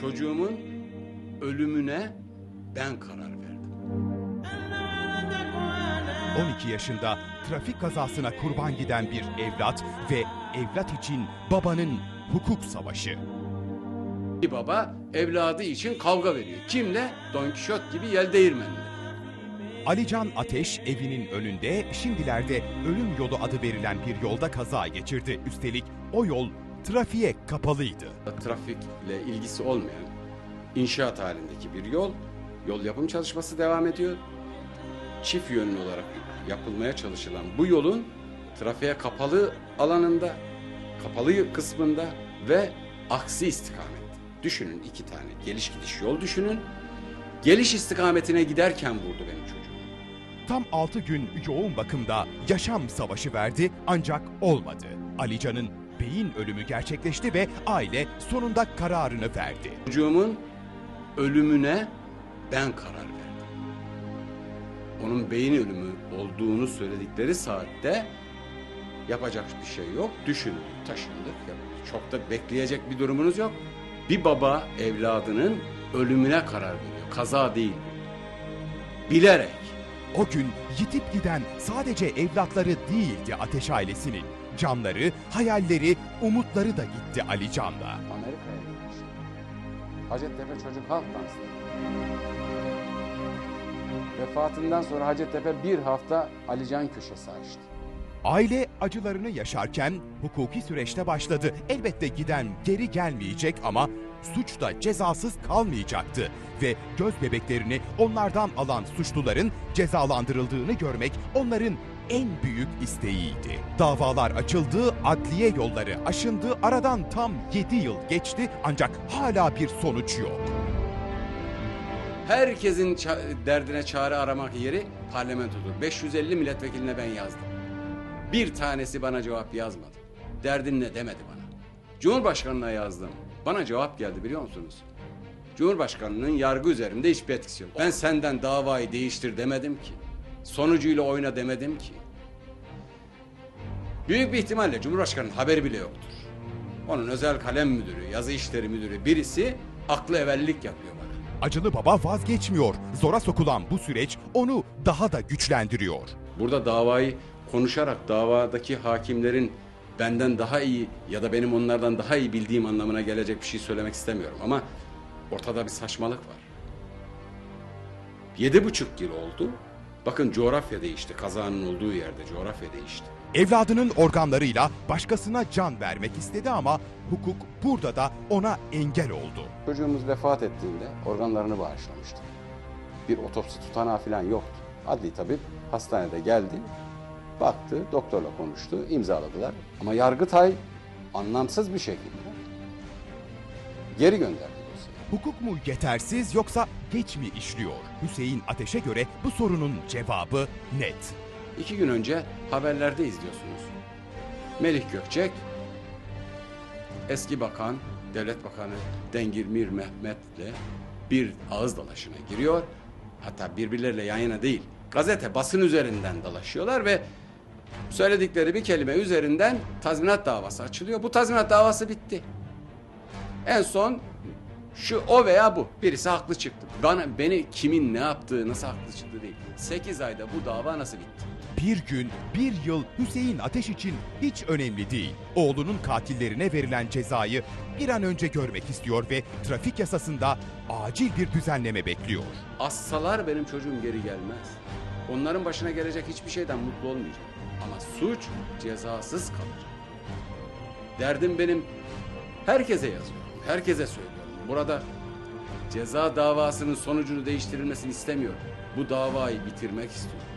çocuğumun ölümüne ben karar verdim. 12 yaşında trafik kazasına kurban giden bir evlat ve evlat için babanın hukuk savaşı. Bir baba evladı için kavga veriyor. Kimle? Don Kişot gibi yel değirmenle. Alican Ateş evinin önünde şimdilerde ölüm yolu adı verilen bir yolda kaza geçirdi. Üstelik o yol trafiğe kapalıydı. Trafikle ilgisi olmayan inşaat halindeki bir yol. Yol yapım çalışması devam ediyor. Çift yönlü olarak yapılmaya çalışılan bu yolun trafiğe kapalı alanında, kapalı kısmında ve aksi istikamet. Düşünün iki tane geliş gidiş yol düşünün. Geliş istikametine giderken vurdu benim çocuğum. Tam 6 gün yoğun bakımda yaşam savaşı verdi ancak olmadı. Alican'ın beyin ölümü gerçekleşti ve aile sonunda kararını verdi. Çocuğumun ölümüne ben karar verdim. Onun beyin ölümü olduğunu söyledikleri saatte yapacak bir şey yok. Düşündük, taşındık. Çok da bekleyecek bir durumunuz yok. Bir baba evladının ölümüne karar veriyor. Kaza değil. Bilerek. O gün yitip giden sadece evlatları değildi Ateş ailesinin. Canları, hayalleri, umutları da gitti Alican'la. Amerika'ya gitmişti. Hacettepe Çocuk Halk Dansı. Vefatından sonra Hacettepe bir hafta Alican köşesi açtı. Aile acılarını yaşarken hukuki süreçte başladı. Elbette giden geri gelmeyecek ama suç da cezasız kalmayacaktı. Ve göz bebeklerini onlardan alan suçluların cezalandırıldığını görmek onların en büyük isteğiydi. Davalar açıldı, adliye yolları aşındı, aradan tam 7 yıl geçti ancak hala bir sonuç yok. Herkesin ça- derdine çare aramak yeri parlamentodur. 550 milletvekiline ben yazdım. Bir tanesi bana cevap yazmadı. Derdin ne demedi bana. Cumhurbaşkanına yazdım. Bana cevap geldi biliyor musunuz? Cumhurbaşkanının yargı üzerimde hiçbir etkisi yok. Ben senden davayı değiştir demedim ki. Sonucuyla oyna demedim ki. Büyük bir ihtimalle Cumhurbaşkanı'nın haberi bile yoktur. Onun özel kalem müdürü, yazı işleri müdürü birisi aklı evellik yapıyor bana. Acılı baba vazgeçmiyor. Zora sokulan bu süreç onu daha da güçlendiriyor. Burada davayı konuşarak davadaki hakimlerin benden daha iyi ya da benim onlardan daha iyi bildiğim anlamına gelecek bir şey söylemek istemiyorum ama ortada bir saçmalık var. Yedi buçuk yıl oldu. Bakın coğrafya değişti. Kazanın olduğu yerde coğrafya değişti. Evladının organlarıyla başkasına can vermek istedi ama hukuk burada da ona engel oldu. Çocuğumuz vefat ettiğinde organlarını bağışlamıştı. Bir otopsi tutanağı falan yoktu. Adli tabip hastanede geldi, baktı, doktorla konuştu, imzaladılar. Ama Yargıtay anlamsız bir şekilde geri gönderdi. Hukuk mu yetersiz yoksa geç mi işliyor? Hüseyin Ateş'e göre bu sorunun cevabı net. İki gün önce haberlerde izliyorsunuz. Melih Gökçek, eski bakan, devlet bakanı Dengirmir Mehmet'le bir ağız dalaşına giriyor. Hatta birbirleriyle yan yana değil, gazete, basın üzerinden dalaşıyorlar ve söyledikleri bir kelime üzerinden tazminat davası açılıyor. Bu tazminat davası bitti. En son şu o veya bu birisi haklı çıktı. Bana beni kimin ne yaptığı nasıl haklı çıktı değil. 8 ayda bu dava nasıl bitti? Bir gün, bir yıl Hüseyin Ateş için hiç önemli değil. Oğlunun katillerine verilen cezayı bir an önce görmek istiyor ve trafik yasasında acil bir düzenleme bekliyor. Assalar benim çocuğum geri gelmez. Onların başına gelecek hiçbir şeyden mutlu olmayacak. Ama suç cezasız kalacak. Derdim benim herkese yazıyorum, herkese söylüyorum. Burada ceza davasının sonucunu değiştirilmesini istemiyorum. Bu davayı bitirmek istiyorum.